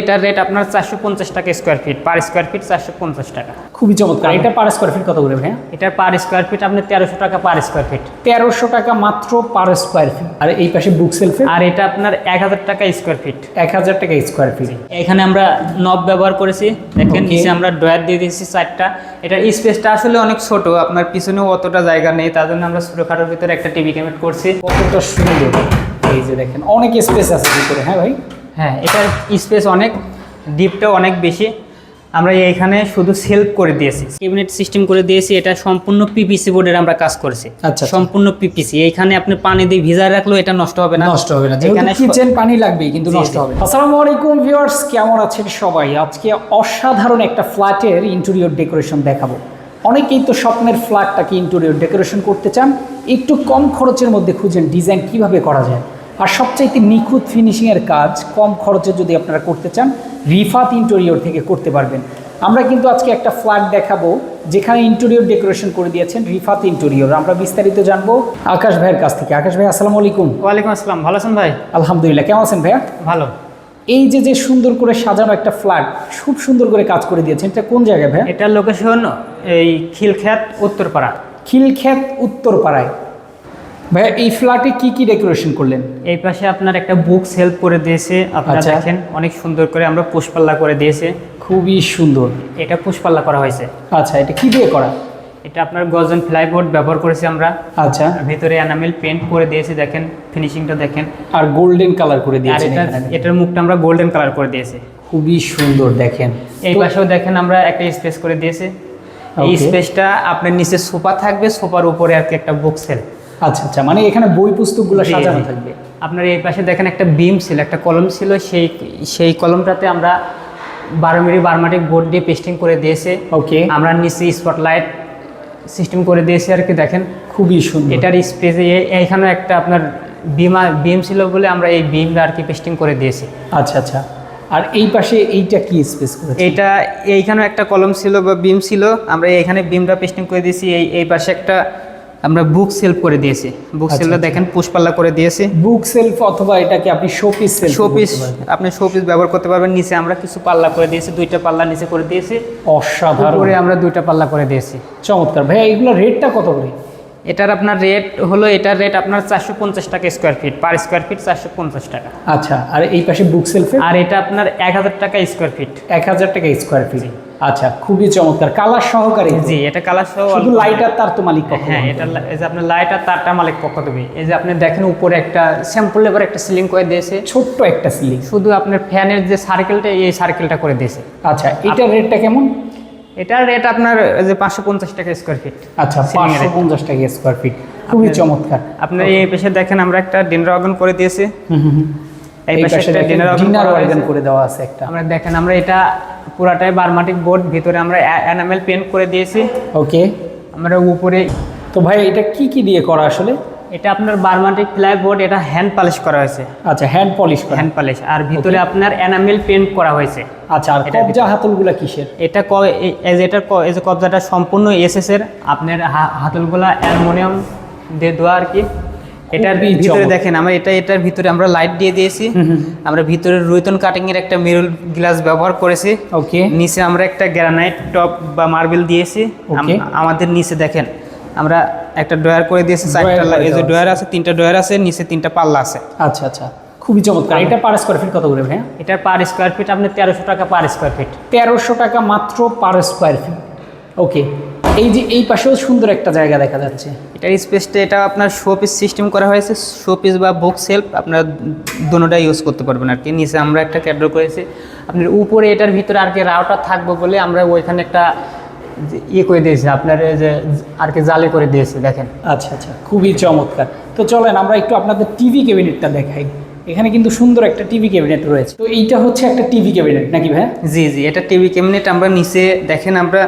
এটার রেট আপনার চারশো পঞ্চাশ টাকা square feet per square feet চারশো পঞ্চাশ টাকা। খুবই চমৎকার। এটা পার স্কোয়ার ফিট কত করে ভাইয়া? এটার পার স্কোয়ার ফিট আপনি তেরোশো টাকা পার স্কোয়ার ফিট তেরোশো টাকা মাত্র পার স্কোয়ার ফিট আর এই পাশে বুক সেলফ আর এটা আপনার এক হাজার টাকা স্কোয়ার ফিট এক হাজার টাকা স্কোয়ার ফিট এখানে আমরা নব ব্যবহার করেছি। দেখেন. নিচে আমরা ড্রয়ার দিয়ে দিয়েছি চারটা। এটার স্পেসটা আসলে অনেক ছোট আপনার পিছনেও অতটা জায়গা নেই তার জন্য আমরা ছোটোখাটোর ভিতরে একটা টিভি ক্যামেট করছি। কতটা সুন্দর। এই যে দেখেন অনেক স্পেস আছে ভিতরে হ্যাঁ ভাই? হ্যাঁ এটার স্পেস অনেক ডিপটাও অনেক বেশি। আমরা এইখানে শুধু সেলফ করে দিয়েছি। ক্যাবিনেট সিস্টেম করে দিয়েছি এটা সম্পূর্ণ পিপিসি বোর্ডের আমরা কাজ করেছি। আচ্ছা। সম্পূর্ণ পিপিসি এইখানে আপনি পানি দিয়ে ভিজা রাখলেও এটা নষ্ট হবে না। নষ্ট হবে না। এখানে কিচেন পানি লাগবেই কিন্তু নষ্ট হবে আসসালামু আলাইকুম ভিউয়ার্স কেমন আছেন সবাই? আজকে অসাধারণ একটা ফ্ল্যাটের ইন্টেরিয়র ডেকোরেশন দেখাবো। অনেকেই তো স্বপ্নের ফ্ল্যাটটাকে ইন্টেরিয়র ডেকোরেশন করতে চান। একটু কম খরচের মধ্যে খুঁজেন ডিজাইন কীভাবে করা যায়। আর সবচাইতে নিখুঁত ফিনিশিংয়ের কাজ কম খরচে যদি আপনারা করতে চান রিফাত ইন্টেরিয়র থেকে করতে পারবেন। আমরা কিন্তু আজকে একটা ফ্ল্যাট দেখাবো যেখানে ইন্টেরিয়র ডেকোরেশন করে দিয়েছেন রিফাত ইন্টেরিয়র আমরা বিস্তারিত জানব আকাশ ভাইয়ের কাছ থেকে। আকাশ ভাই আসসালামু আলাইকুম। ওয়ালাইকুম আসসালাম। ভালো আছেন ভাই? আলহামদুলিল্লাহ। কেমন আছেন ভাইয়া? ভালো। এই যে যে সুন্দর করে সাজানো একটা ফ্ল্যাট খুব সুন্দর করে কাজ করে দিয়েছেন এটা কোন জায়গায় ভাইয়া? এটার লোকেশন এই খিলখ্যাত উত্তরপাড়া। খিলখ্যাত উত্তরপাড়ায়। ভাইয়া এই ফ্ল্যাটে কি কি ডেকোরেশন করলেন? এই পাশে আপনার একটা বুক সেলফ করে দিয়েছে আপনারা আচ্ছা। দেখেন অনেক সুন্দর করে আমরা পুষ্পাল্লা করে দিয়েছে। খুবই সুন্দর। এটা পুষ্পাল্লা করা হয়েছে। আচ্ছা এটা কি দিয়ে করা? এটা আপনার গজন ফ্লাইবোর্ড ব্যবহার করেছি আমরা। আচ্ছা। আর ভিতরে এনামেল পেন্ট করে দিয়েছি দেখেন ফিনিশিংটা দেখেন। আর গোল্ডেন কালার করে আর এটা এটার মুখটা আমরা গোল্ডেন কালার করে দিয়েছি। খুবই সুন্দর দেখেন। এই পাশেও দেখেন আমরা একটা স্পেস করে দিয়েছি। এই স্পেসটা আপনার নিচে সোফা থাকবে সোফার উপরে আর কি একটা বুক সেল আচ্ছা আচ্ছা মানে এখানে বই পুস্তকগুলো সাজানো থাকবে। আপনার এই পাশে দেখেন একটা বিম ছিল একটা কলম ছিল সেই সেই কলমটাতে আমরা বারো মিলি বারমাটিক বোর্ড দিয়ে পেস্টিং করে দিয়েছে। ওকে। আমরা নিচে স্পটলাইট সিস্টেম করে দিয়েছি আর কি দেখেন। খুবই সুন্দর। এটার স্পেসে এইখানেও একটা আপনার বিমা বিম ছিল বলে আমরা এই বিমটা আর কি পেস্টিং করে দিয়েছি। আচ্ছা আচ্ছা। আর এই পাশে এইটা কি স্পেস করেছে? এইটা এইখানেও একটা কলম ছিল বা বিম ছিল আমরা এইখানে বিমটা পেস্টিং করে দিয়েছি এই এই পাশে একটা আমরা বুক সেলফ করে দিয়েছি। বুক আচ্ছা, সেলটা আচ্ছা। দেখেন পুষ্পাল্লা করে দিয়েছি। বুক সেলফ অথবা এটাকে আপনি শোপিস সেলফ শোপিস আপনি শোপিস ব্যবহার করতে পারবেন। নিচে আমরা কিছু পাল্লা করে দিয়েছি দুইটা পাল্লা নিচে করে দিয়েছি। অসাধারণ। করে আমরা দুইটা পাল্লা করে দিয়েছি। চমৎকার। ভাই এগুলো রেটটা কত করে? এটার আপনার রেট হলো এটার রেট আপনার চারশো পঞ্চাশ টাকা square feet per square feet চারশো পঞ্চাশ টাকা। আচ্ছা আর এই পাশে বুক সেলফে আর এটা আপনার এক হাজার টাকা স্কোয়ার ফিট এক হাজার টাকা স্কোয়ার ফিট আচ্ছা খুবই চমৎকার। কালার সহকারে জি এটা কালার সহ শুধু লাইট আর তার তো মালিক পক্ষ হ্যাঁ এটা এই যে আপনার লাইট আর তারটা মালিক পক্ষ দেবে এই যে আপনি দেখেন উপরে একটা স্যাম্পল লেবার একটা সিলিং করে দিয়েছে। ছোট্ট একটা সিলিং শুধু আপনার ফ্যানের যে সার্কেলটা এই সার্কেলটা করে দিয়েছে। আচ্ছা এটার রেটটা কেমন? এটার রেট আপনার যে পাঁচশো পঞ্চাশ টাকা স্কোয়ার ফিট আচ্ছা পাঁচশো। পঞ্চাশ টাকা স্কোয়ার ফিট খুবই চমৎকার। আপনার এই পেশে দেখেন আমরা একটা ডিনার অর্গান করে দিয়েছি। হুম হুম হুম। এই পাশে একটা ডিনার অর্গান ডিনার অর্গান করে দেওয়া আছে একটা। আমরা দেখেন আমরা এটা পুরাটাই বারমাটিক বোর্ড ভিতরে আমরা এনামেল পেন্ট করে দিয়েছি। ওকে আমরা উপরে তো ভাই এটা কি কি দিয়ে করা আসলে? এটা আপনার বারমাটিক ফ্লাই বোর্ড এটা হ্যান্ড পালিশ করা হয়েছে। আচ্ছা হ্যান্ড পলিশ করা। হ্যান্ড পালিশ আর ভিতরে আপনার এনামেল পেন্ট করা হয়েছে। আচ্ছা আর কবজা হাতলগুলা কিসের? এটা ক- এজ ক- এই যে কবজাটা সম্পূর্ণ এসএস এর আপনার হাতলগুলা অ্যালুমিনিয়াম দিয়ে দেওয়া আর কি। এটার ভিতরে দেখেন আমরা এটা এটার ভিতরে আমরা লাইট দিয়ে দিয়েছি। আমরা ভিতরে রুইতন কাটিং এর একটা মেরুল গ্লাস ব্যবহার করেছি। ওকে নিচে আমরা একটা গ্রানাইট টপ বা মার্বেল দিয়েছি। আম- আমাদের নিচে দেখেন আমরা একটা ড্রয়ার করে দিয়েছি চারটা এই যে ড্রয়ার আছে তিনটা ড্রয়ার আছে নিচে তিনটা পাল্লা আছে। আচ্ছা আচ্ছা। খুবই চমৎকার। এটা পার স্কোয়ার ফিট কত করে ভাই এটার পার স্কোয়ার ফিট আপনি তেরোশো টাকা পার স্কোয়ার ফিট তেরোশো টাকা মাত্র পার স্কোয়ার ফিট ওকে। এই যে এই পাশেও সুন্দর একটা জায়গা দেখা যাচ্ছে। এটার স্পেসটা এটা আপনার শোপিস সিস্টেম করা হয়েছে। শোপিস বা বুক সেলফ আপনারা দুটোটা ইউজ করতে পারবেন আর কি। নিচে আমরা একটা ক্যাডর করেছি। আপনার উপরে এটার ভিতরে আর কি রাউটার থাকবে বলে আমরা ওইখানে একটা ইয়ে করে দিয়েছে আপনার যে আর কি জালে করে দিয়েছে দেখেন। আচ্ছা আচ্ছা খুবই চমৎকার। তো চলেন আমরা একটু আপনাদের টিভি ক্যাবিনেটটা দেখাই। এখানে কিন্তু সুন্দর একটা টিভি ক্যাবিনেট রয়েছে। তো এইটা হচ্ছে একটা টিভি ক্যাবিনেট নাকি ভাই জি জি এটা টিভি ক্যাবিনেট আমরা নিচে দেখেন আমরা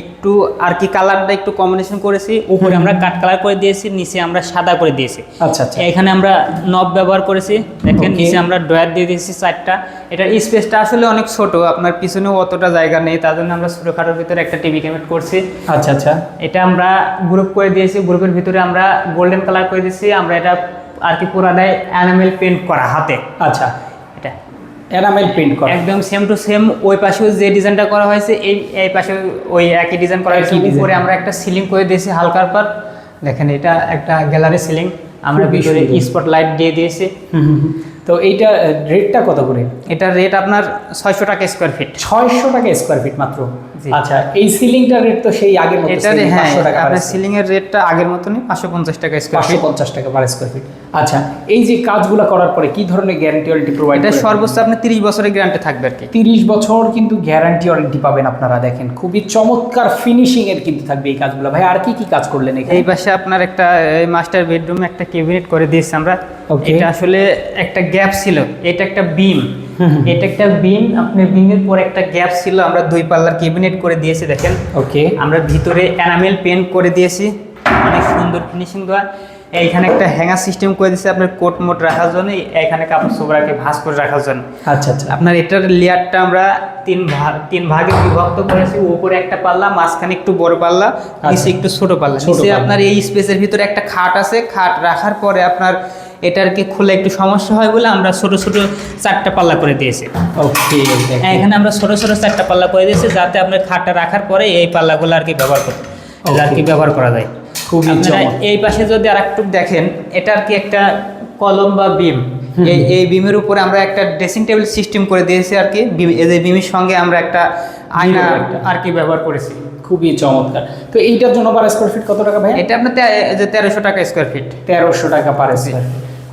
একটু আর কি কালারটা একটু কম্বিনেশন করেছি উপরে আমরা কাট কালার করে দিয়েছি নিচে আমরা সাদা করে দিয়েছি। আচ্ছা আচ্ছা। এখানে আমরা নব ব্যবহার করেছি দেখেন নিচে আমরা ড্রয়ার দিয়ে দিয়েছি চারটা। এটার স্পেসটা আসলে অনেক ছোট আপনার পিছনেও অতটা জায়গা নেই তার জন্য আমরা ছোটোখাটোর ভিতরে একটা টিভি ক্যামেট করছি। আচ্ছা আচ্ছা। এটা আমরা গ্রুপ করে দিয়েছি গ্রুপের ভিতরে আমরা গোল্ডেন কালার করে দিয়েছি আমরা এটা আর কি পুরাটাই অ্যানামেল পেন্ট করা হাতে। আচ্ছা। এনামেল প্রিন্ট করা। একদম সেম টু সেম ওই পাশেও যে ডিজাইনটা করা হয়েছে এই এই পাশে ওই একই ডিজাইন করা হয়েছে। উপরে আমরা একটা সিলিং করে দিয়েছি হালকার পর দেখেন এটা একটা গ্যালারি সিলিং আমরা ভিতরে স্পটলাইট স্পট লাইট দিয়ে দিয়েছি। তো এইটা রেটটা কত করে? এটার রেট আপনার ছয়শো টাকা স্কোয়ার ফিট ছয়শো টাকা স্কোয়ার ফিট মাত্র? আচ্ছা এই সিলিংটার রেট তো সেই আগের মতো same, হ্যাঁ আপনার সিলিং এর রেটটা আগের মতনই পাঁচশো পঞ্চাশ টাকা স্কোয়ার ফিট পঞ্চাশ টাকা পার স্কোয়ার ফিট আচ্ছা এই যে কাজগুলো করার পরে কি ধরনের গ্যারান্টি ওয়ারেন্টি প্রোভাইড এটা সর্বোচ্চ আপনার তিরিশ বছরের গ্যারান্টি থাকবে আর কি। তিরিশ বছর কিন্তু গ্যারান্টি ওয়ারেন্টি পাবেন আপনারা দেখেন। খুবই চমৎকার ফিনিশিং এর কিন্তু থাকবে এই কাজগুলো। ভাই আর কি কি কাজ করলেন এই পাশে আপনার একটা মাস্টার বেডরুমে একটা ক্যাবিনেট করে দিয়েছি আমরা. এটা আসলে একটা গ্যাপ ছিল এটা একটা বিম। এটা একটা বিম আপনি বিমের পর একটা গ্যাপ ছিল আমরা দুই পাল্লার ক্যাবিনেট করে দিয়েছি দেখেন। ওকে আমরা ভিতরে এনামেল পেন্ট করে দিয়েছি অনেক সুন্দর ফিনিশিং দেওয়া। এইখানে একটা হ্যাঙ্গার সিস্টেম করে দিয়েছি আপনার কোট মোট রাখার জন্য এখানে কাপড় সোবরাকে ভাঁজ করে রাখার জন্য। আচ্ছা আচ্ছা। আপনার এটার লেয়ারটা আমরা তিন ভাগ তিন ভাগে বিভক্ত করেছি। উপরে একটা পাল্লা মাঝখানে একটু বড় পাল্লা নিচে একটু ছোট পাল্লা। নিচে আপনার এই স্পেসের ভিতরে একটা খাট আছে। খাট রাখার পরে আপনার এটারকে খুলে একটু সমস্যা হয় বলে আমরা ছোট ছোট চারটা পাল্লা করে দিয়েছি। ওকে হ্যাঁ, এখানে আমরা ছোট ছোট চারটা পাল্লা করে দিয়েছি যাতে আপনার খাটটা রাখার পরে এই পাল্লাগুলো আর কি ব্যবহার করতে. আর কি ব্যবহার করা যায়। খুবই এই পাশে যদি আর একটু দেখেন এটা আর কি একটা কলম বা বিম? এই এই বিমের উপরে আমরা একটা ড্রেসিং টেবিল সিস্টেম করে দিয়েছি আর কি। এই বিমের সঙ্গে আমরা একটা আয়না আর কি ব্যবহার করেছি। খুবই চমৎকার। তো এইটার জন্য পার স্কোয়ার ফিট কত টাকা ভাই এটা আপনার যে তেরোশো টাকা স্কোয়ার ফিট তেরোশো টাকা পার স্কোয়ার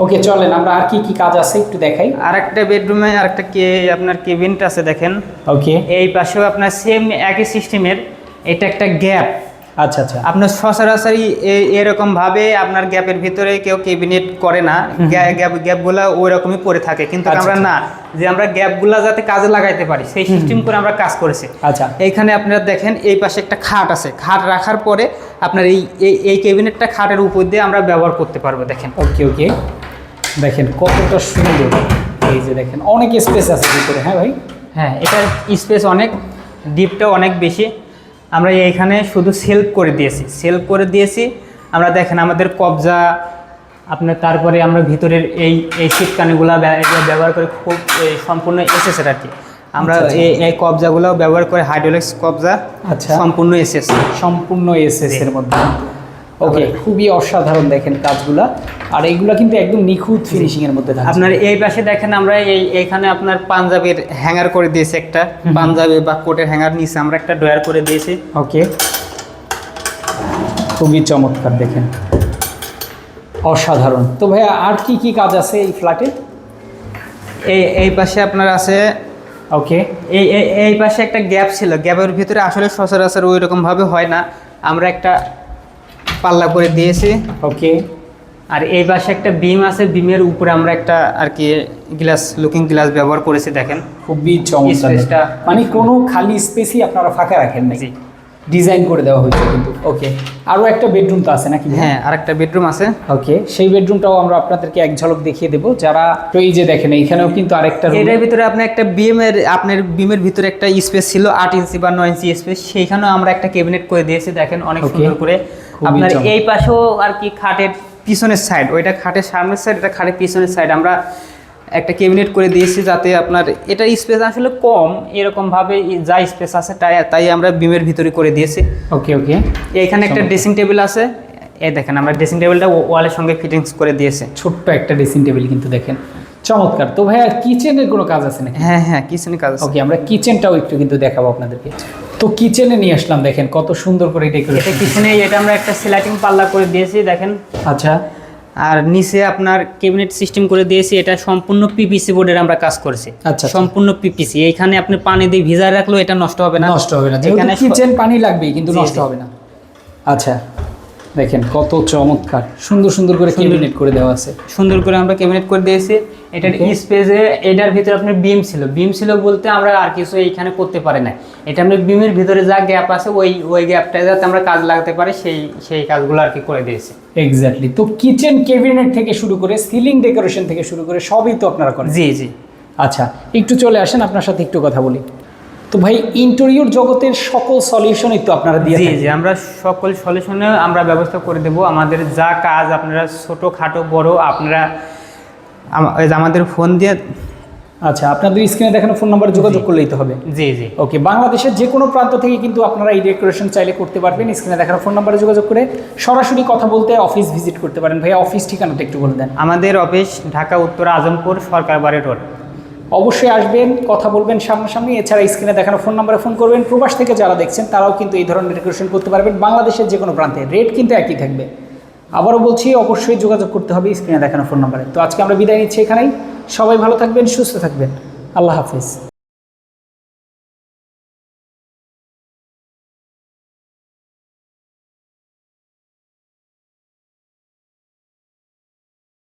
ওকে চলেন আমরা আর কি কি কাজ আছে একটু দেখাই। আর একটা বেডরুমে আর একটা কে আপনার কেবিনটা আছে দেখেন। ওকে এই পাশেও আপনার সেম একই সিস্টেমের এটা একটা গ্যাপ আচ্ছা আচ্ছা। আপনার সচরাচরই এ- এরকম ভাবে আপনার গ্যাপের ভিতরে কেউ ক্যাবিনেট করে না। গ্যাপ গ্যাপগুলা ওই রকমই পড়ে থাকে। কিন্তু আচ্ছা, আমরা না যে আমরা গ্যাপগুলা যাতে কাজে লাগাইতে পারি সেই সিস্টেম করে আমরা কাজ করেছি। আচ্ছা। এইখানে আপনারা দেখেন এই পাশে একটা খাট আছে। খাট রাখার পরে আপনার এই এই- ক্যাবিনেটটা খাটের উপর দিয়ে আমরা ব্যবহার করতে পারব দেখেন। ওকে ওকে। দেখেন কতটা সুন্দর। এই যে দেখেন অনেক স্পেস আছে ভিতরে হ্যাঁ ভাই? হ্যাঁ এটার স্পেস অনেক ডিপটাও অনেক বেশি। আমরা এইখানে শুধু সেলফ করে দিয়েছি। সেলফ করে দিয়েছি। আমরা দেখেন আমাদের কবজা আপনার তারপরে আমরা ভিতরের এই এই শীতকানিগুলো ব্যবহার করে খুব এই সম্পূর্ণ এসেছে আর কি। আমরা আচ্ছা, আচ্ছা। এই এই কবজাগুলো ব্যবহার করে হাইড্রোলিক্স কবজা আচ্ছা। সম্পূর্ণ এসেছে। সম্পূর্ণ এসএস এর মধ্যে। ওকে খুবই অসাধারণ দেখেন কাজগুলা। আর এইগুলা কিন্তু একদম নিখুঁত ফিনিশিং এর মধ্যে থাকছে। আপনার এই পাশে দেখেন আমরা এই এখানে আপনার পাঞ্জাবির হ্যাঙ্গার করে দিয়েছি একটা। পাঞ্জাবি বা কোটের হ্যাঙ্গার নিচে আমরা একটা ড্রয়ার করে দিয়েছি। ওকে খুবই চমৎকার দেখেন। অসাধারণ। তো ভাইয়া আর কি কি কাজ আছে এই ফ্ল্যাটে এই এই পাশে আপনার আছে ওকে এই এই- এই পাশে একটা গ্যাপ ছিল। গ্যাপের ভিতরে আসলে সচরাচর ওই রকম ভাবে হয় না। আমরা একটা পাল্লা করে দিয়েছি। ওকে আর এই পাশে একটা বিম আছে বিমের উপরে আমরা একটা আর কি গ্লাস লুকিং গ্লাস ব্যবহার করেছি দেখেন। খুবই চমৎকার। মানে কোনো খালি স্পেসই আপনারা ফাঁকা রাখেন নাই। জি। ডিজাইন করে দেওয়া হয়েছে কিন্তু। ওকে আরও একটা বেডরুম তো আছে নাকি? হ্যাঁ আর একটা বেডরুম আছে। ওকে সেই বেডরুমটাও আমরা আপনাদেরকে এক ঝলক দেখিয়ে দেবো। যারা তো এই যে দেখেন এইখানেও কিন্তু আরেকটা এটার ভিতরে আপনার একটা বিমের আপনার বিমের ভিতরে একটা স্পেস ছিল আট ইঞ্চি বা নয় ইঞ্চি স্পেস সেইখানেও আমরা একটা ক্যাবিনেট করে দিয়েছি দেখেন অনেক সুন্দর করে। আপনার এই পাশেও আর কি খাটের পিছনের সাইড ওইটা খাটের সামনের সাইড এটা খাটের পিছনের সাইড আমরা একটা ক্যাবিনেট করে দিয়েছি যাতে আপনার এটা স্পেস আসলে কম এরকম ভাবে যা স্পেস আছে তাই তাই আমরা বিমের ভিতরে করে দিয়েছি। ওকে ওকে এখানে একটা ড্রেসিং টেবিল আছে। এই দেখেন আমরা ড্রেসিং টেবিলটা ওয়ালের সঙ্গে ফিটিংস করে দিয়েছে। ছোট্ট একটা ড্রেসিং টেবিল কিন্তু দেখেন। চমৎকার। তো ভাইয়া কিচেনের কোনো কাজ আছে নাকি? হ্যাঁ হ্যাঁ কিচেনে কাজ আছে। ওকে আমরা কিচেনটাও একটু কিন্তু দেখাবো আপনাদেরকে। তো কিচেনে নিয়ে আসলাম দেখেন কত সুন্দর করে এটা ডেকোরেশন কিচেনে এটা আমরা একটা সিলাইটিং পাল্লা করে দিয়েছি দেখেন। আচ্ছা। আর নিচে আপনার ক্যাবিনেট সিস্টেম করে দিয়েছি এটা সম্পূর্ণ পিপিসি বোর্ডের আমরা কাজ করেছি। আচ্ছা, আচ্ছা। সম্পূর্ণ পিপিসি এইখানে আপনি পানি দিয়ে ভিজায় রাখলেও এটা নষ্ট হবে না। নষ্ট হবে না এখানে এখানে কিচেন পানি লাগবেই কিন্তু নষ্ট হবে না। আচ্ছা। দেখেন কত চমৎকার। সুন্দর সুন্দর করে ক্যাবিনেট করে দেওয়া আছে। সুন্দর করে আমরা ক্যাবিনেট করে দিয়েছি। এটার স্পেসে এটার ভিতরে আপনার বিম ছিল। বিম ছিল বলতে আমরা আর কিছু এইখানে করতে পারি না এটা আমরা বিমের ভিতরে যা গ্যাপ আছে ওই ওই গ্যাপটা যাতে আমরা কাজ লাগাতে পারি সেই সেই কাজগুলো আর কি করে দিয়েছি। এক্স্যাক্টলি তো কিচেন ক্যাবিনেট থেকে শুরু করে সিলিং ডেকোরেশন থেকে শুরু করে সবই তো আপনারা করেন। জি জি। আচ্ছা একটু চলে আসেন আপনার সাথে একটু কথা বলি। তো ভাই ইন্টেরিয়র জগতের সকল সলিউশনই তো আপনারা দিয়ে জি থাকেন। জি আমরা সকল সলিউশনে আমরা ব্যবস্থা করে দেব। আমাদের যা কাজ আপনারা ছোটো খাটো বড় আপনারা যে আমাদের ফোন দিয়ে আচ্ছা আপনাদের স্ক্রিনে দেখানো ফোন নাম্বারে যোগাযোগ করলেই তো হবে। জি জি। ওকে বাংলাদেশের যে কোনো প্রান্ত থেকে কিন্তু আপনারা এই ডেকোরেশন চাইলে করতে পারবেন। স্ক্রিনে দেখানো ফোন নাম্বারে যোগাযোগ করে সরাসরি কথা বলতে অফিস ভিজিট করতে পারেন। ভাইয়া অফিস ঠিকানাটা একটু বলে দেন। আমাদের অফিস ঢাকা উত্তর আজমপুর সরকার বাড়ি রোড অবশ্যই আসবেন, কথা বলবেন সামনাসামনি। এছাড়া স্ক্রিনে দেখানো ফোন নাম্বারে ফোন করবেন। প্রবাস থেকে যারা দেখছেন, তারাও কিন্তু এই ধরনের ডেকোরেশন করতে পারবেন। বাংলাদেশের যে কোনো প্রান্তে রেট কিন্তু একই থাকবে। আবারও বলছি, অবশ্যই যোগাযোগ করতে হবে স্ক্রিনে দেখানো ফোন নাম্বারে তো আজকে আমরা বিদায় নিচ্ছি এখানেই। সবাই ভালো থাকবেন, সুস্থ থাকবেন। আল্লাহ হাফিজ।